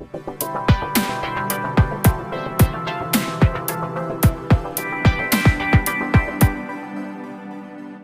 Thank you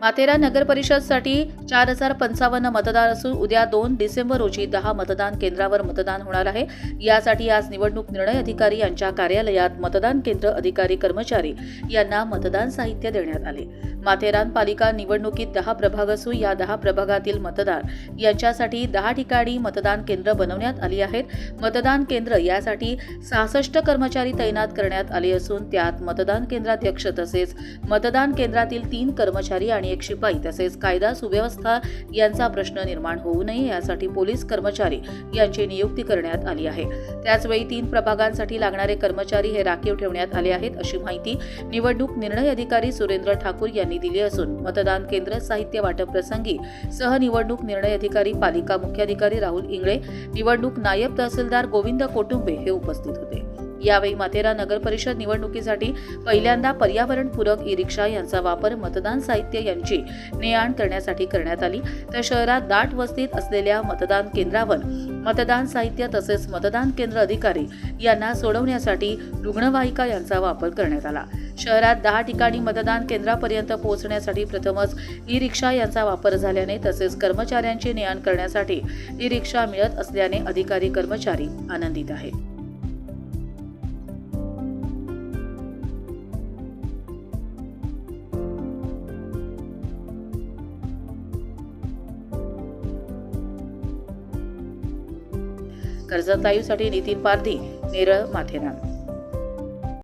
माथेरा नगर परिषदसाठी चार हजार पंचावन्न मतदार असून उद्या दोन डिसेंबर रोजी दहा मतदान केंद्रावर मतदान होणार आहे. यासाठी आज निवडणूक निर्णय अधिकारी यांच्या कार्यालयात मतदान केंद्र अधिकारी कर्मचारी यांना मतदान साहित्य देण्यात आले. माथेरान पालिका निवडणुकीत दहा प्रभाग असून या दहा प्रभागातील मतदार यांच्यासाठी दहा ठिकाणी मतदान केंद्र बनवण्यात आली आहेत. मतदान केंद्र यासाठी सहासष्ट कर्मचारी तैनात करण्यात आले असून त्यात मतदान केंद्राध्यक्ष तसेच मतदान केंद्रातील तीन कर्मचारी आणि अनेक शिपाई तसेच कायदा सुव्यवस्था यांचा प्रश्न निर्माण होऊ नये यासाठी पोलीस कर्मचारी यांची नियुक्ती करण्यात आली आहे. त्याचवेळी तीन प्रभागांसाठी लागणारे कर्मचारी हे राखीव ठेवण्यात आले आहेत अशी माहिती निवडणूक निर्णय अधिकारी सुरेंद्र ठाकूर यांनी दिली असून मतदान केंद्र साहित्य वाटप प्रसंगी सहनिवडणूक निर्णय अधिकारी पालिका मुख्याधिकारी राहुल इंगळे निवडणूक नायब तहसीलदार गोविंद कोटुंबे हे उपस्थित होते. यावेळी माथेरा नगर परिषद निवडणुकीसाठी पहिल्यांदा पर्यावरणपूरक ई रिक्षा यांचा वापर मतदान साहित्य यांची ने आण करण्यासाठी करण्यात आली. तर शहरात दाट वस्तीत असलेल्या मतदान केंद्रावर मतदान साहित्य तसेच मतदान केंद्र अधिकारी यांना सोडवण्यासाठी रुग्णवाहिका यांचा वापर करण्यात आला. शहरात दहा ठिकाणी मतदान केंद्रापर्यंत पोहोचण्यासाठी प्रथमच ई रिक्षा यांचा वापर झाल्याने तसेच कर्मचाऱ्यांची ने आण करण्यासाठी ई रिक्षा मिळत असल्याने अधिकारी कर्मचारी आनंदित आहेत. कर्जत लाईव्हसाठी नितीन पारधी नेरळ माथेरान.